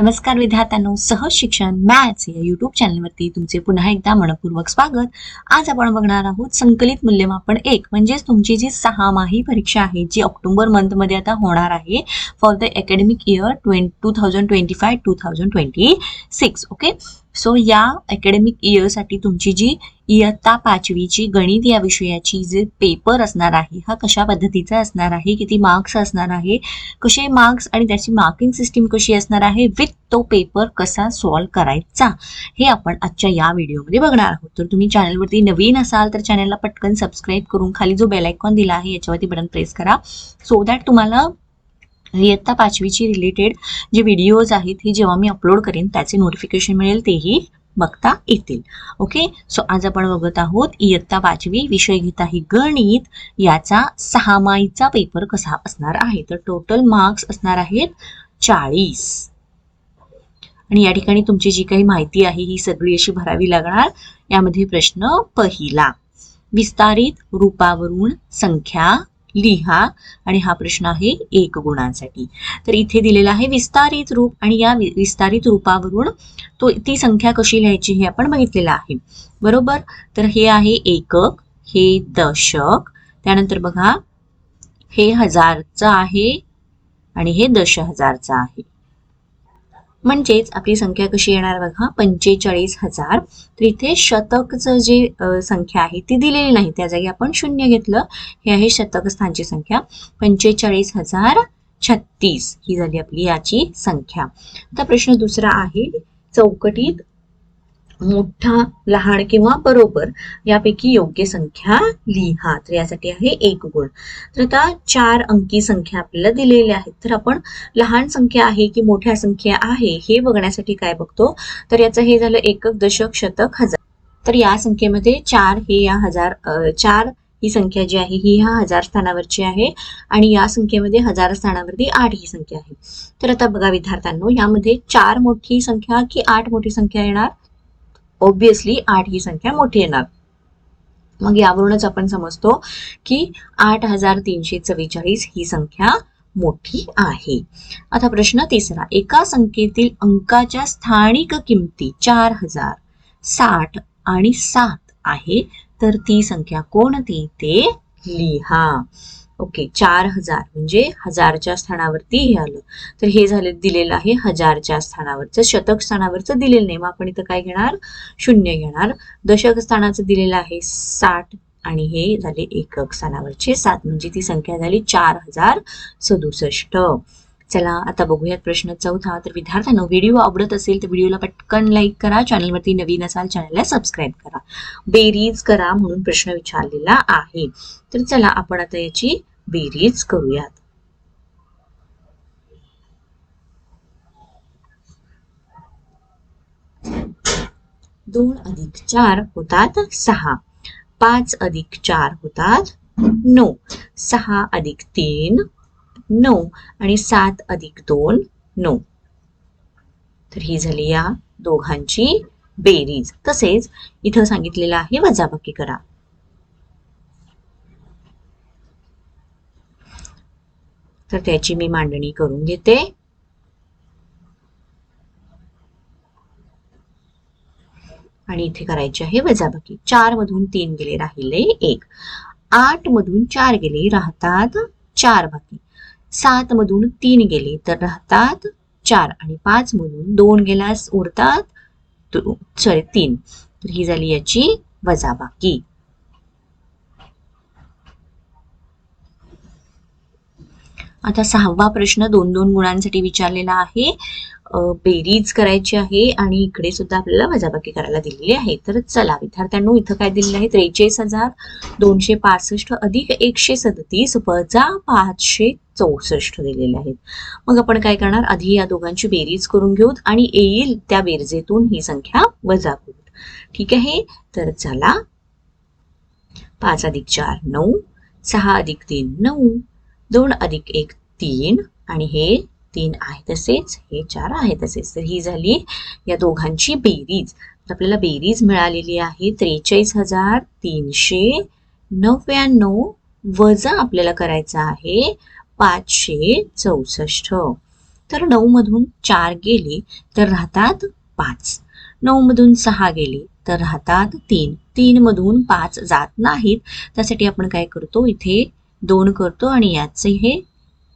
नमस्कार विद्यार्थ्यांनो सहज शिक्षण मॅथ्स या युट्यूब चॅनलवरती तुमचे पुन्हा एकदा मनपूर्वक स्वागत. आज आपण बघणार आहोत संकलित मूल्यमापन एक म्हणजेच तुमची जी सहामाही परीक्षा आहे जी ऑक्टोबर मंथमध्ये आता होणार आहे for the academic year twen two thousand twenty five two thousand twenty six okay so या अकॅडमिक इयरसाठी तुमची जी इयत्ता पाचवीची गणित या विषयाची जे पेपर असणार आहे हा कशा पद्धतीचा असणार आहे किती मार्क्स असणार आहे कसे मार्क्स आणि त्याची मार्किंग सिस्टीम कशी असणार आहे विथ तो पेपर कसा सॉल्व करायचा हे आपण आजच्या या व्हिडिओमध्ये बघणार आहोत. तर तुम्ही चॅनलवरती नवीन असाल तर चॅनलला पटकन सबस्क्राईब करून खाली जो बेल आयकॉन दिला आहे याच्यावरती बटन प्रेस करा सो दॅट तुम्हाला इयत्ता पाचवीची रिलेटेड जे व्हिडिओज आहेत हे जेव्हा मी अपलोड करेन त्याचे नोटिफिकेशन मिळेल तेही बघता येतील. ओके सो आज आपण बघत आहोत इयत्ता पाचवी विषय घेत आहे गणित याचा सहामाईचा पेपर कसा असणार आहे? तर टोटल मार्क्स असणार आहेत चाळीस. आणि या ठिकाणी तुमची जी काही माहिती आहे ही सगळी अशी भरावी लागणार. यामध्ये प्रश्न पहिला. विस्तारित रूपावरून संख्या लिहा. आणि हा प्रश्न आहे एक गुणांसाठी. तर इथे दिलेला आहे विस्तारित रूप आणि या विस्तारित रूपावरून तो ती संख्या कशी लिहायची हे आपण बघितलेलं आहे. बरोबर? तर हे आहे एकक हे दशक त्यानंतर बघा हे हजारचं आहे आणि हे दश हजारचं आहे. म्हणजेच आपली संख्या कशी येणार बघा पंचेचाळीस हजार. तर इथे शतकचं जे संख्या आहे ती दिलेली नाही. त्या जागी आपण शून्य घेतलं. हे आहे शतकस्थांची संख्या. पंचेचाळीस हजार छत्तीस ही झाली आपली याची संख्या. आता प्रश्न दुसरा आहे. चौकटीत मोठा लहान किंवा बरोबर यापैकी योग्य संख्या लिहा. तर यासाठी आहे एक गुण. तर आता चार अंकी संख्या आपल्याला दिलेल्या आहेत. तर आपण लहान संख्या आहे की मोठ्या संख्या आहे हे बघण्यासाठी काय बघतो? तर याचं हे झालं एकक दशक शतक हजार. तर या संख्येमध्ये चार हे या हजार चार ही संख्या जी आहे ही ह्या हजार स्थानावरची आहे. आणि या संख्येमध्ये हजार स्थानावरती आठ ही संख्या आहे. तर आता बघा विद्यार्थ्यांनो यामध्ये चार मोठी संख्या की आठ मोठी संख्या येणार? ऑब्विसली आठ ही संख्या मोठी येणार. मग यावरूनच आपण समजतो की आठ हजार तीनशे चव्वेचाळीस ही संख्या मोठी आहे. आता प्रश्न तिसरा एका संख्येतील अंकाच्या स्थानिक किमती चार हजार साठ आणि सात आहे तर ती संख्या कोणती? ते लिहा. ओके चार हजार म्हणजे हजारच्या स्थानावरती हे आलं. तर हे झालं दिलेलं आहे हजारच्या स्थानावरचं शतक स्थानावरचं दिलेलं नाही. मग आपण इथं काय घेणार? शून्य घेणार. दशक स्थानाचं दिलेलं आहे साठ आणि हे झाले एकक स्थानावरचे सात म्हणजे ती संख्या झाली चार हजार सदुसष्ट. चला आता बघूयात प्रश्न चौथा. तर विद्यार्थ्यांना व्हिडिओ आवडत असेल तर व्हिडिओला पटकन लाईक करा चॅनलवरती नवीन असाल चॅनलला सबस्क्राईब करा. बेरीज करा म्हणून प्रश्न विचारलेला आहे. तर चला आपण आता याची बेरीज करूयात. दोन अधिक चार होतात सहा. पाच अधिक चार होतात नऊ. सहा अधिक तीन नऊ. आणि सात अधिक दोन नऊ. तर ही झाली या दोघांची बेरीज. तसेच इथं सांगितलेलं आहे वजाबाकी करा. तर त्याची मी मांडणी करून घेते. आणि इथे करायची आहे वजाबाकी. चार मधून तीन गेले राहिले एक. आठ मधून चार गेले राहतात चार बाकी. सात मधून तीन गेले तर राहतात चार. आणि पाच मधून दोन गेल्यास उरतात सॉरी तीन. तर ही झाली याची वजाबाकी. आता सहावा प्रश्न दोन दोन गुणांसाठी विचारलेला आहे. बेरीज करायची आहे आणि इकडे सुद्धा आपल्याला वजाबाकी करायला दिलेली आहे. तर चला विद्यार्थ्यांनो इथं काय दिलेलं आहे? त्रेचाळीस हजार दोनशे पासष्ट अधिक एकशे सदतीस वजा पाचशे चौसष्ट दिलेले आहेत. मग आपण काय करणार? आधी या दोघांची बेरीज करून घेऊत आणि येईल त्या बेरजेतून ही संख्या वजा करू. ठीक आहे? तर चला. पाच अधिक चार नऊ सहा अधिक तीन नऊ दोन अधिक एक तीन. आणि हे तीन आहे तसेच हे चार आहे तसेच. तर ही झाली या दोघांची बेरीज. तर आपल्याला बेरीज मिळालेली आहे त्रेचाळीस हजार तीनशे नव्याण्णव वजा आपल्याला करायचं आहे पाचशे चौसष्ट. तर नऊ मधून चार गेले तर राहतात पाच. नऊ मधून सहा गेले तर राहतात तीन. तीन मधून पाच जात नाहीत. त्यासाठी आपण काय करतो? इथे दोन करतो आणि याचे हे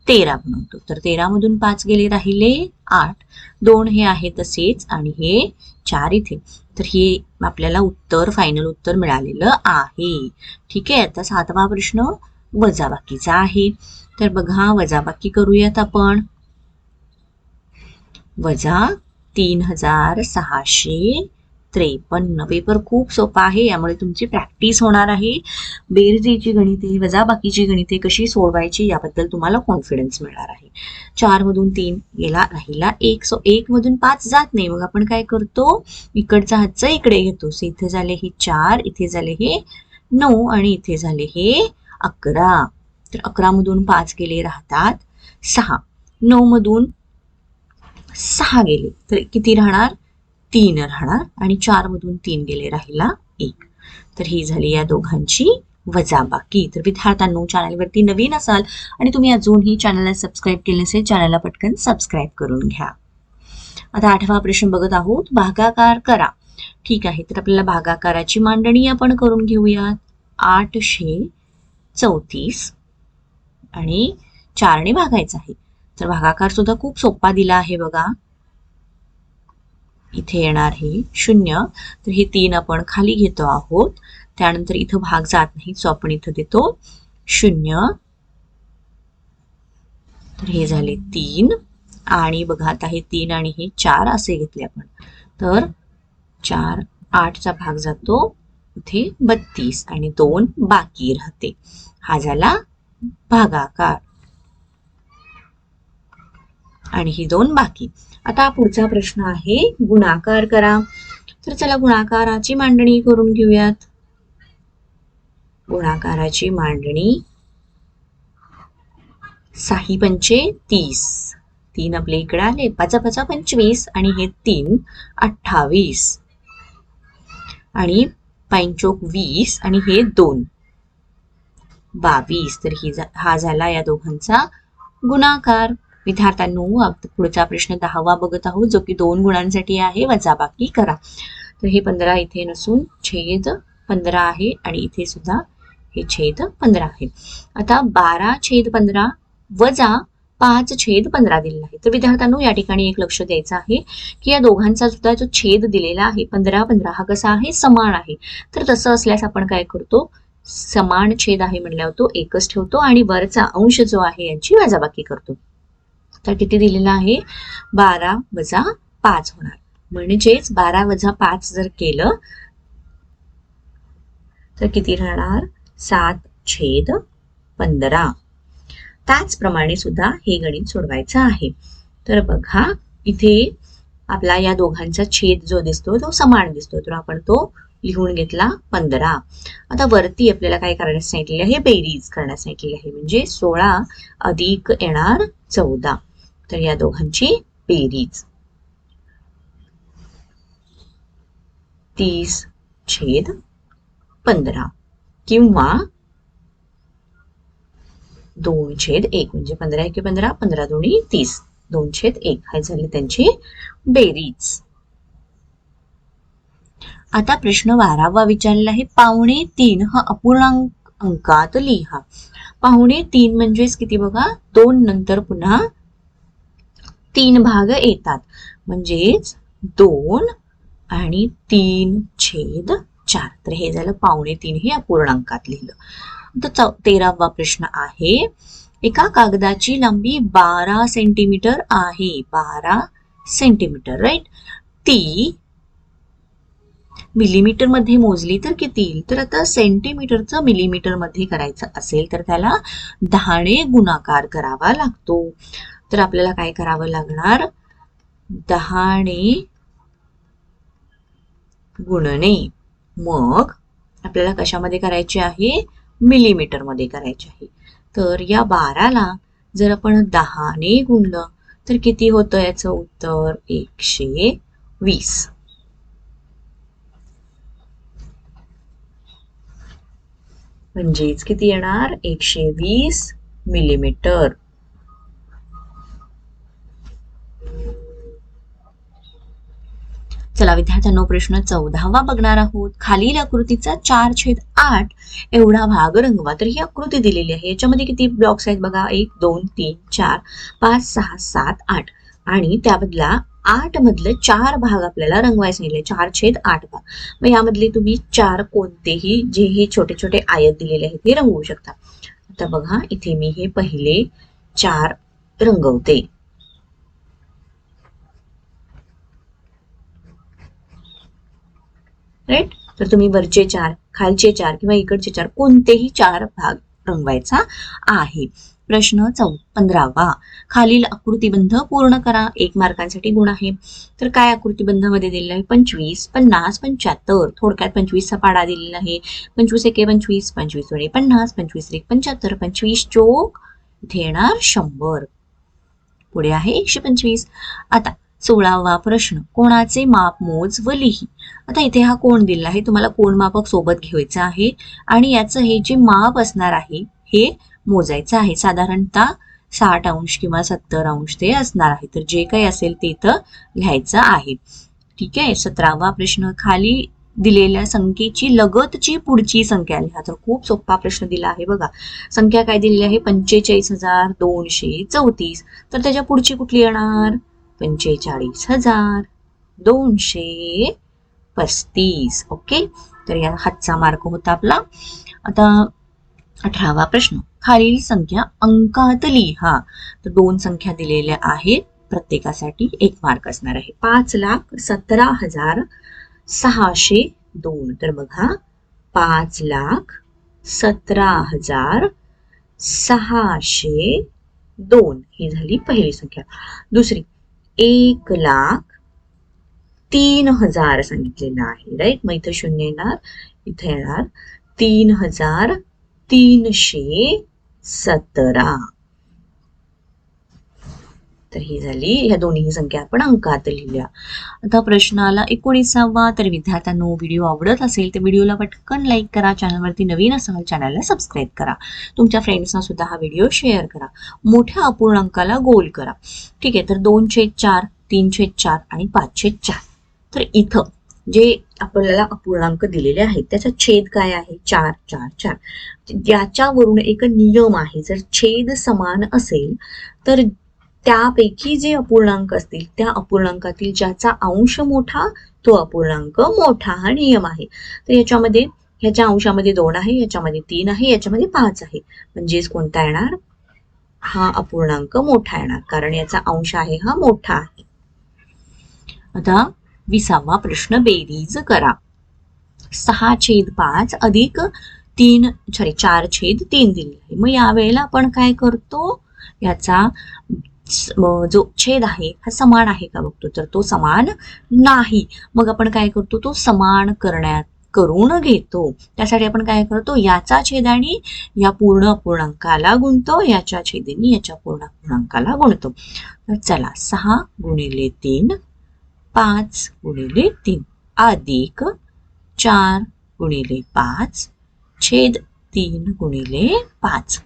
तेरा बनवतो. तर तेरामधून पाच गेले राहिले आठ. दोन हे आहे तसेच आणि हे चार इथे. तर हे आपल्याला उत्तर फायनल उत्तर मिळालेलं आहे. ठीक आहे आता सातवा प्रश्न वजाबाकीचा आहे. तर बघा वजाबाकी करूयात आपण. वजा तीन हजार सहाशे त्रेपन्न. पेपर खूप सोपा आहे यामुळे तुमची प्रॅक्टिस होणार आहे. बेरजेची गणिते वजाबाकीची गणिते कशी सोडवायची याबद्दल तुम्हाला कॉन्फिडन्स मिळणार आहे. चार मधून तीन गेला राहिला एक. सो एक मधून पाच जात नाही. मग आपण काय करतो? इकडचा हातचं इकडे घेतो. सो इथे झाले हे चार इथे झाले हे नऊ आणि इथे झाले हे अकरा. तर अकरा मधून पाच गेले राहतात सहा. नऊ मधून सहा गेले. तर किती राहणार? तीन राहणार आणि चार मधून तीन गेले राहिला एक. तर ही झाली या दोघांची वजाबाकी. तर विद्यार्थ्यांनो चॅनलवरती नवीन असाल आणि तुम्ही अजूनही चॅनलला सबस्क्राईब केले नसेल चॅनलला पटकन सबस्क्राईब करून घ्या. आता आठवा प्रश्न बघत आहोत भागाकार करा. ठीक आहे तर आपल्याला भागाकाराची मांडणी आपण करून घेऊयात. आठशे चौतीस आणि चारने भागायचं आहे. तर भागाकार सुद्धा खूप सोपा दिला आहे बघा. इथे येणार हे शून्य. तर हे तीन आपण खाली घेतो आहोत. त्यानंतर इथं भाग जात नाही सो आपण इथं देतो शून्य. तर हे झाले तीन. आणि बघा आता हे तीन आणि हे चार असे घेतले आपण. तर चार आठचा भाग जातो. इथे बत्तीस आणि दोन बाकी राहते. हा झाला भागाकार. आणि ही दोन बाकी. आता पुढचा प्रश्न आहे गुणाकार करा. तर चला गुणाकाराची मांडणी करून घेऊयात. गुणाकाराची मांडणी. साही पंचे तीस. तीन आपले इकडे आले. पाचा पाचा पंचवीस आणि हे तीन अठ्ठावीस. आणि पैंचोक वीस आणि हे दोन. बावीस. तर ही जा- हा झाला या दोघांचा गुणाकार. विद्यार्थ्यांनो पुढचा प्रश्न दहावा बघत आहोत जो की दोन गुणांसाठी आहे वजाबाकी करा. तर हे पंधरा इथे नसून छेद पंधरा आहे आणि इथे सुद्धा हे छेद पंधरा आहे. आता बारा छेद पंधरा वजा पाच छेद पंधरा दिलेला आहे. तर विद्यार्थ्यांनो या ठिकाणी एक लक्ष द्यायचं आहे की या दोघांचा सुद्धा जो छेद दिलेला आहे पंधरा पंधरा हा कसा आहे? समान आहे. तर तसं असल्यास आपण काय करतो? समान छेद आहे म्हणल्यावर तो एकच ठेवतो आणि वरचा अंश जो आहे यांची वजाबाकी करतो. तर किती दिलेला आहे? बारा वजा पाच होणार. म्हणजेच बारा वजा पाच जर केलं तर किती राहणार? सात छेद पंधरा. त्याचप्रमाणे सुद्धा हे गणित सोडवायचं आहे. तर बघा इथे आपला या दोघांचा छेद जो दिसतो तो समान दिसतो. तर आपण तो लिहून घेतला पंधरा. आता वरती आपल्याला काय करण्यास सांगितलेले आहे? बेरीज करण्यास सांगितलेली आहे. म्हणजे सोळा अधिक येणार चौदा. तर या दोघांची बेरीज. तीस छेद पंधरा किंवा दोन छेद एक म्हणजे पंधरा एके पंधरा पंधरा दोन्ही तीस. दोन छेद एक हे झाली त्यांची बेरीज. आता प्रश्न बारावा विचारलेला आहे पावणे तीन हा अपूर्णांक अंकात लिहा. पावणे तीन म्हणजेच किती बघा? दोन नंतर पुन्हा तीन भाग येतात. म्हणजेच दोन आणि तीन छेद चार. तर हे झालं पावणे तीन हे अपूर्णांकात लिहिलं. तर चौ तेरावा प्रश्न आहे. एका कागदाची लांबी बारा सेंटीमीटर आहे. बारा सेंटीमीटर राईट ती मिलीमीटरमध्ये मोजली तर किती तर आता सेंटीमीटरचं मिलीमीटरमध्ये करायचं असेल तर त्याला दहाने गुणाकार करावा लागतो. तर आपल्याला काय करावं लागणार? दहाने गुणणे मग आपल्याला कशामध्ये करायचे आहे? मिलीमीटरमध्ये करायचे आहे. तर या बाराला जर आपण दहाने गुणलं तर किती होतं याचं उत्तर? एकशे वीस. म्हणजेच किती येणार? एकशे वीस मिलीमीटर. चला विद्यार्थ्यांनो प्रश्न चौदावा बघणार आहोत. खालील आकृतीचा चार छेद आठ एवढा भाग रंगवा. तर ही आकृती दिलेली आहे. याच्यामध्ये किती ब्लॉक्स आहेत बघा? एक दोन तीन चार पाच सहा सात आठ. आणि त्यामधला आठ मधले चार भाग आपल्याला रंगवायचे सांगितले चार छेद आठ भाग. मग यामधले तुम्ही चार कोणतेही जे हे छोटे छोटे आयत दिलेले आहेत ते रंगवू शकता. आता बघा इथे मी हे पहिले चार रंगवते. राईट तर तुम्ही वरचे चार खालचे चार किंवा इकडचे चार कोणतेही चार भाग रंगवायचा आहे. प्रश्न चौ पंधरावा. खालील आकृतीबंध पूर्ण करा. एक मार्कांसाठी गुण आहे. तर काय आकृतीबंधामध्ये दिलेलं आहे? पंचवीस पन्नास पंच्याहत्तर. थोडक्यात पंचवीसचा पाडा दिलेला आहे. पंचवीस एके पंचवीस. पंचवीस दोन्ही पन्नास. पंचवीस एक पंच्याहत्तर. पंचवीस चोक इथे येणार शंभर. पुढे आहे एकशे पंचवीस. आता सोळावा प्रश्न. कोणाचे माप मोज व लिही. आता इथे हा कोण दिला आहे? तुम्हाला कोण मापक सोबत घ्यायचं आहे? आणि याचं हे जे माप असणार आहे हे मोजायचं आहे. साधारणतः साठ अंश किंवा सत्तर अंश ते असणार आहे. तर जे काही असेल ते इथं लिहायचं आहे. ठीक आहे? सतरावा प्रश्न. खाली दिलेल्या संख्येची लगतची पुढची संख्या लिहा. तर खूप सोपा प्रश्न दिला आहे बघा. संख्या काय दिलेली आहे? पंचेचाळीस हजार दोनशे चौतीस. तर त्याच्या पुढची कुठली येणार? म्हणजे पंचेचाळीस हजार. दोनशे पस्तीस. ओके? तर या हातचा मार्क होता आपला. आता अठरावा प्रश्न. खालील संख्या अंकात लिहा. तर दोन संख्या दिलेल्या आहेत. प्रत्येकासाठी एक मार्क असणार आहे. पाच लाख सतरा हजार सहाशे दोन. तर बघा. पाच लाख सतरा हजार सहाशे दोन. ही झाली पहिली संख्या. दुसरी. एक लाख तीन हजार सांगितलेलं आहे राईट मग इथं शून्य येणार इथे येणार तीन हजार तीनशे सतरा. तर ही झाली. ह्या दोन्ही संख्या आपण अंकात लिहिल्या आता प्रश्न आला एकोणीसावा. तर विद्यार्थ्यांनो व्हिडिओ आवडत असेल तर व्हिडिओला पटकन लाईक करा. चॅनलवरती नवीन असाल चॅनलला सबस्क्राईब करा. तुमच्या फ्रेंड्सना सुद्धा हा व्हिडिओ शेअर करा. मोठ्या अपूर्णांकाला गोल करा. ठीक आहे तर दोन छेद चार तीन छेद चार आणि पाच छेद चार. तर इथं जे आपल्याला अपूर्णांक दिलेले आहेत त्याचा छेद काय आहे? चार चार चार. याच्यावरून एक नियम आहे. जर छेद समान असेल तर त्यापैकी जे अपूर्णांक असतील त्या अपूर्णांकातील ज्याचा अंश मोठा तो अपूर्णांक मोठा हा नियम आहे. तर याच्यामध्ये ह्याच्या अंशामध्ये दोन आहे याच्यामध्ये तीन आहे याच्यामध्ये पाच आहे. म्हणजेच कोणता येणार? हा अपूर्णांक मोठा येणार. कारण याचा अंश आहे हा मोठा आहे. आता विसावा प्रश्न बेरीज करा. सहा छेद पाच अधिक तीन सॉरी चार छेद तीन दिले. आहे मग यावेळेला आपण काय करतो? याचा जो छेद आहे हा समान आहे का बघतो? तर तो समान नाही. मग आपण काय करतो? तो समान करण्यात करून घेतो. त्यासाठी आपण काय करतो? याचा छेद आणि या पूर्ण अपूर्णांकाला गुणतो. याच्या छेदाने याच्या पूर्ण अपूर्णांकाला गुणतो. तर चला सहा गुणिले तीन पाच गुणिले तीन. अधिक चार गुणिले पाच छेद तीन गुणिले पाच.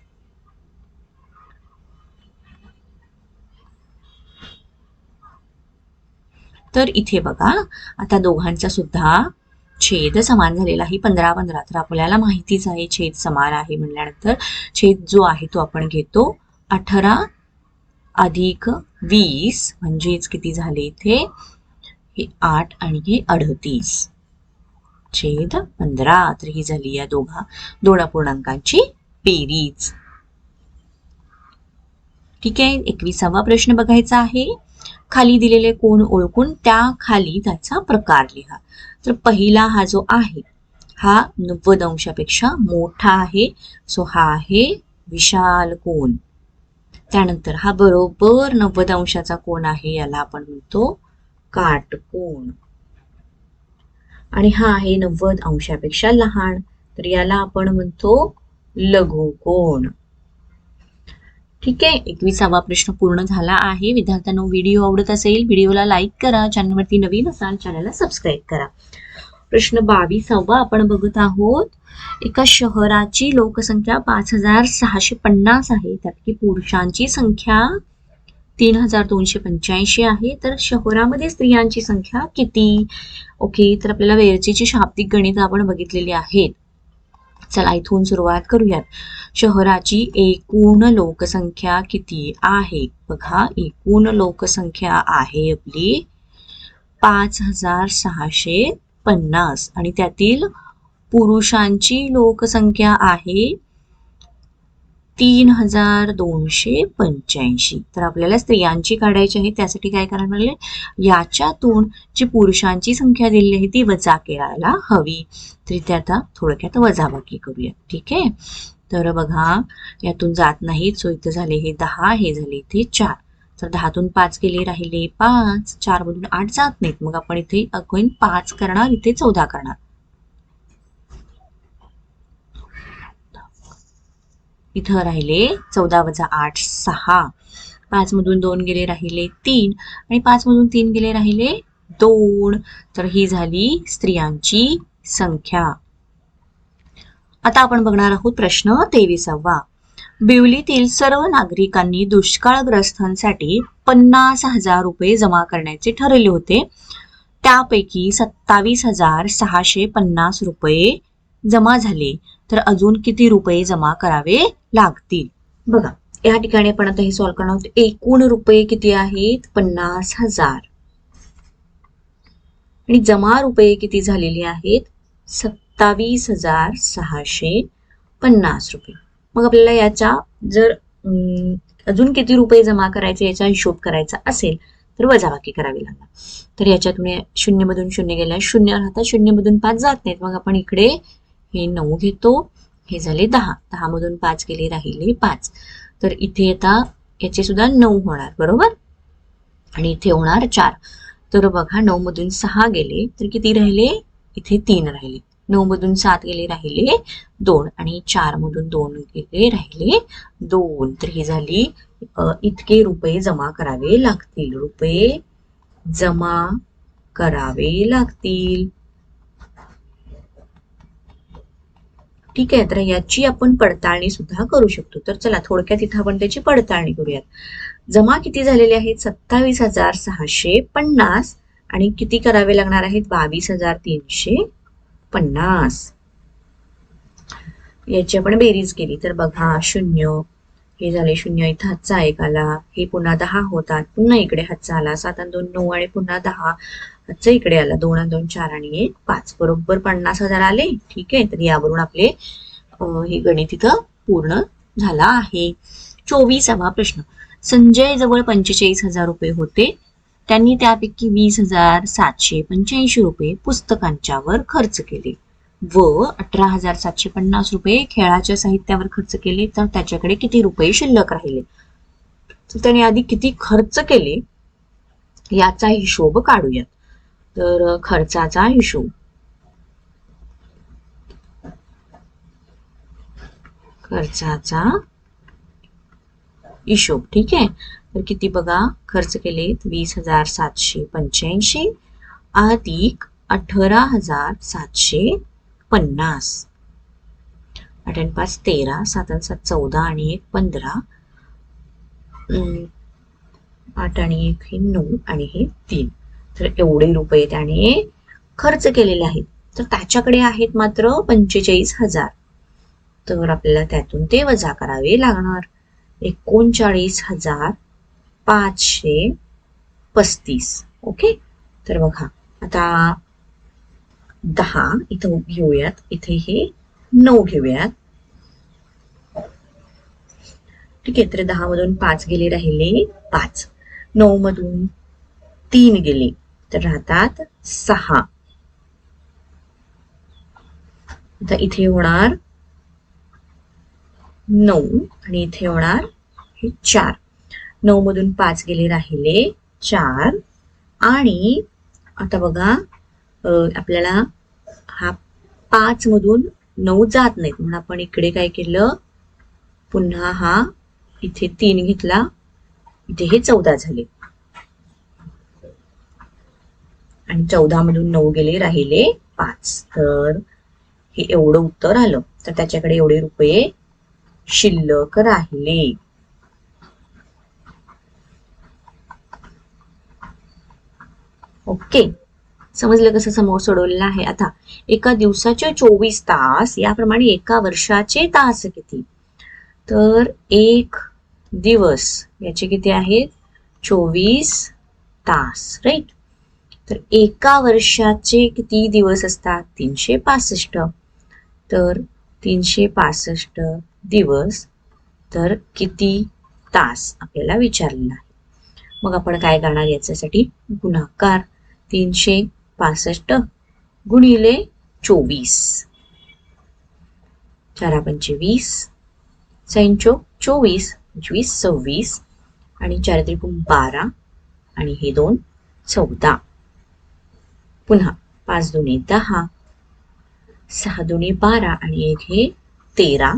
तर इथे बघा आता दोघांचा सुद्धा छेद समान झालेला आहे. पंधरा पंधरा तर आपल्याला माहितीच आहे छेद समान आहे म्हणल्यानंतर छेद जो आहे तो आपण घेतो अठरा अधिक वीस म्हणजेच किती झाले इथे? हे आठ आणि हे अडतीस. छेद पंधरा तर ही झाली या दोघा दोन अपूर्णांकांची बेरीज. ठीक आहे एकविसावा प्रश्न बघायचा आहे. खाली दिलेले कोण ओळखून त्या खाली त्याचा प्रकार लिहा. तर पहिला हा जो आहे हा नव्वद अंशापेक्षा मोठा आहे. सो हा आहे विशाल कोण. त्यानंतर हा बरोबर नव्वद अंशाचा कोण आहे याला आपण म्हणतो काटकोण आणि हा आहे नव्वद अंशापेक्षा लहान. तर याला आपण म्हणतो लघुकोण ठीक आहे एकविसावा प्रश्न पूर्ण झाला आहे. विद्यार्थ्यांना व्हिडिओ आवडत असेल व्हिडिओला लाईक करा चॅनलवरती नवीन असाल चॅनलला सबस्क्राईब करा. प्रश्न बावीसावा आपण बघत आहोत. एका शहराची लोकसंख्या पाच हजार सहाशे पन्नास आहे. त्यापैकी पुरुषांची संख्या तीन हजार दोनशे पंच्याऐंशी आहे. तर शहरामध्ये स्त्रियांची संख्या किती? ओके तर आपल्याला वेरचीची शाब्दिक गणित आपण बघितलेली आहेत चला इथून सुरुवात करूयात. शहराची एकूण लोकसंख्या किती आहे? बघा एकूण लोकसंख्या आहे आपली पाच हजार सहाशे पन्नास. आणि त्यातील पुरुषांची लोकसंख्या आहे तीन हजार दोनशे पंच्याऐंशी. तर आपल्याला स्त्रियांची काढायची आहे त्यासाठी काय करायला लागले? याच्यातून जी पुरुषांची संख्या दिलेली आहे ती वजा करायला हवी. तर इथे आता थोडक्यात वजाबाकी करूया ठीक आहे? तर बघा यातून जात नाही सो इथं झाले हे दहा हे झाले इथे चार. तर दहातून पाच गेले राहिले पाच. चार मधून आठ जात नाहीत. मग आपण इथे अगोइन पाच करणार इथे चौदा करणार. इथं राहिले चौदा वजा आठ सहा. पाच मधून दोन गेले राहिले तीन आणि पाच मधून तीन गेले राहिले दोन. तर ही झाली स्त्रियांची संख्या. आता आपण बघणार आहोत प्रश्न तेविसावा. बिवलीतील सर्व नागरिकांनी दुष्काळग्रस्तांसाठी पन्नास हजार रुपये जमा करण्याचे ठरले होते. त्यापैकी सत्तावीस हजार सहाशे पन्नास रुपये जमा झाले तर अजून किती रुपये जमा करावे लागतील? बघा या ठिकाणी आपण आता हे सॉल्व्ह करणार आहोत. एकूण रुपये किती आहेत? पन्नास हजार. आणि जमा रुपये किती झालेले आहेत? सत्तावीस हजार सहाशे पन्नास रुपये. मग आपल्याला याच्या जर अं, अजून किती रुपये जमा करायचे याचा हिशोब करायचा असेल तर वजाबाकी करावी लागणार. तर याच्यातून शून्य शून्यमधून शून्य गेल्या शून्य राहतात शून्यमधून पाच जात नाहीत. मग आपण इकडे हे नऊ घेतो. हे झाले दहा. दहा मधून पाच गेले राहिले पाच. तर इथे आता याचे सुद्धा नऊ होणार बरोबर? आणि इथे होणार चार. तर बघा नऊ मधून सहा गेले तर किती राहिले? इथे तीन राहिले. नऊ मधून सात गेले राहिले दोन. आणि चार मधून दोन गेले राहिले दोन. तर ही झाली इतके रुपये जमा करावे लागतील. रुपये जमा करावे लागतील. ठीक आहे तर याची आपण पडताळणी सुद्धा करू शकतो. तर चला थोडक्यात इथं आपण त्याची पडताळणी करूयात. जमा किती झालेले आहेत? सत्तावीस हजार सहाशे पन्नास आणि किती करावे लागणार आहेत? बावीस हजार तीनशे पन्नास. याची आपण बेरीज केली. तर बघा शून्य. हे झाले शून्य. इथं हातचा एक आला. हे पुन्हा दहा होतात. पुन्हा इकडे हातचा आला. सात आणि दोन नऊ आणि पुन्हा दहा. अच्छा इकडे आला. दोन आणि दोन चार आणि एक पाच. बरोबर पन्नास हजार आले. ठीक आहे. तर यावरून आपले हे गणित इथं पूर्ण झाला आहे. चोवीसावा प्रश्न. संजय जवळ पंचेचाळीस हजार रुपये होते. त्यांनी त्यापैकी वीस हजार सातशे पंच्याऐंशी रुपये पुस्तकांच्यावर खर्च केले. व अठरा हजार सातशे पन्नास रुपये खेळाच्या साहित्यावर खर्च केले. तर त्याच्याकडे किती रुपये शिल्लक राहिले? तर त्याने आधी किती खर्च केले? याचा हिशोब काढूयात. तर खर्चाचा हिशोब. खर्चाचा हिशोब ठीक आहे? तर किती बघा खर्च केले वीस हजार सातशे पंच्याऐंशी अधिक अठरा हजार सातशे पन्नास. आठ आणि पाच तेरा सात आणि सात चौदा आणि एक पंधरा. आठ आणि एक हे नऊ आणि हे तीन. तर एवढे रुपये त्याने खर्च केलेले आहेत. तर त्याच्याकडे आहेत मात्र पंचेचाळीस हजार. तर आपल्याला त्यातून ते वजा करावे लागणार. एकोणचाळीस हजार पाचशे पस्तीस. ओके? तर बघा आता दहा इथं घेऊयात. इथे हे नऊ घेऊयात. ठीक आहे तर दहा मधून पाच गेले राहिले पाच. नऊ मधून तीन गेले. तर राहतात सहा. आता इथे होणार नऊ आणि इथे होणार हे चार. नऊ मधून पाच गेले राहिले चार. आणि आता बघा आपल्याला हा पाच मधून नऊ जात नाहीत. म्हणून आपण इकडे काय केलं? पुन्हा हा इथे तीन घेतला. इथे हे चौदा झाले. आणि चौदा मधून नऊ गेले राहिले पाच. तर हे एवढं उत्तर आलं. तर त्याच्याकडे एवढे रुपये शिल्लक राहिले. ओके. समजलं कसं समोर सोडवलेलं आहे? आता एका दिवसाचे चोवीस तास याप्रमाणे एका वर्षाचे तास किती? तर एक दिवस याचे किती आहेत? चोवीस तास राईट तर एका वर्षाचे किती दिवस असतात? तीनशे पासष्ट. तर तीनशे पासष्ट दिवस तर किती तास? आपल्याला विचारलेला आहे. मग आपण काय करणार? याच्यासाठी गुणाकार. तीनशे पासष्ट गुणिले चोवीस. चारा पंचे वीस सैंचो चोवीस पंचवीस सव्वीस आणि चार त्रिकोण बारा आणि हे दोन चौदा. पुन्हा पाच दोन्ही दहा सहा दोन्ही बारा आणि एक हे तेरा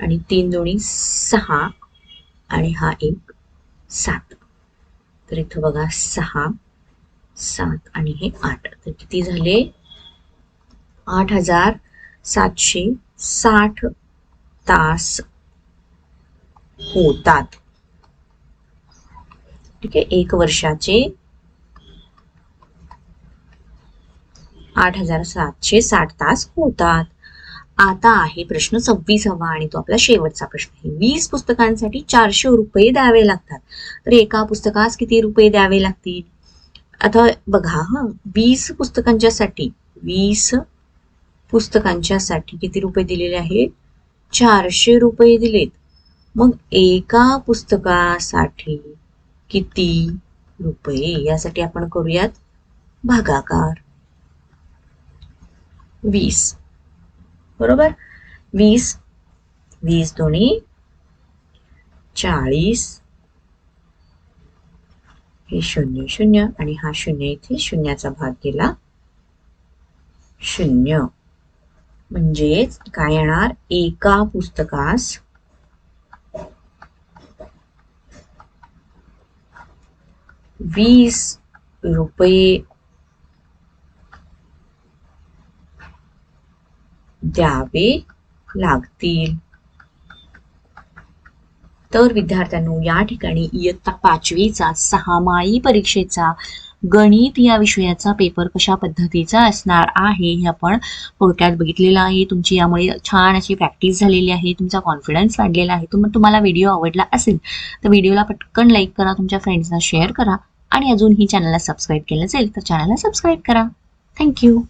आणि तीन दोन्ही सहा आणि हा एक सात. तर इथं बघा सहा सात आणि हे आठ. तर किती झाले? आठ हजार सातशे साठ तास होतात. ठीक आहे? एक वर्षाचे आठ हजार सातशे साठ तास होतात. आता आहे प्रश्न सव्वीसावा आणि तो आपला शेवटचा प्रश्न आहे. वीस पुस्तकांसाठी चारशे रुपये द्यावे लागतात. तर एका पुस्तकास किती रुपये द्यावे लागतील? आता बघा हा. वीस पुस्तकांच्यासाठी वीस पुस्तकांच्यासाठी किती रुपये दिलेले आहेत? चारशे रुपये दिलेत. मग एका पुस्तकासाठी किती रुपये? यासाठी आपण करूयात भागाकार. वीस. बरोबर? वीस वीस दोन्ही चाळीस. हे शून्य शून्य. आणि हा शून्य इथे शून्याचा भाग गेला शून्य. म्हणजेच काय येणार? एका पुस्तकास वीस रुपये द्यावे लागतील. तर विद्यार्थ्यांनो या ठिकाणी इयत्ता पाचवीचा सहामाई परीक्षेचा गणित या विषयाचा पेपर कशा पद्धतीचा असणार आहे हे आपण थोडक्यात बघितलेलं आहे. तुमची यामुळे छान अशी प्रॅक्टिस झालेली आहे तुमचा कॉन्फिडन्स वाढलेला आहे. तुम तुम्हाला व्हिडिओ आवडला असेल तर व्हिडिओला पटकन लाईक करा तुमच्या फ्रेंड्सना शेअर करा आणि अजूनही चॅनलला सबस्क्राईब केलं असेल तर चॅनलला सबस्क्राईब करा. थँक्यू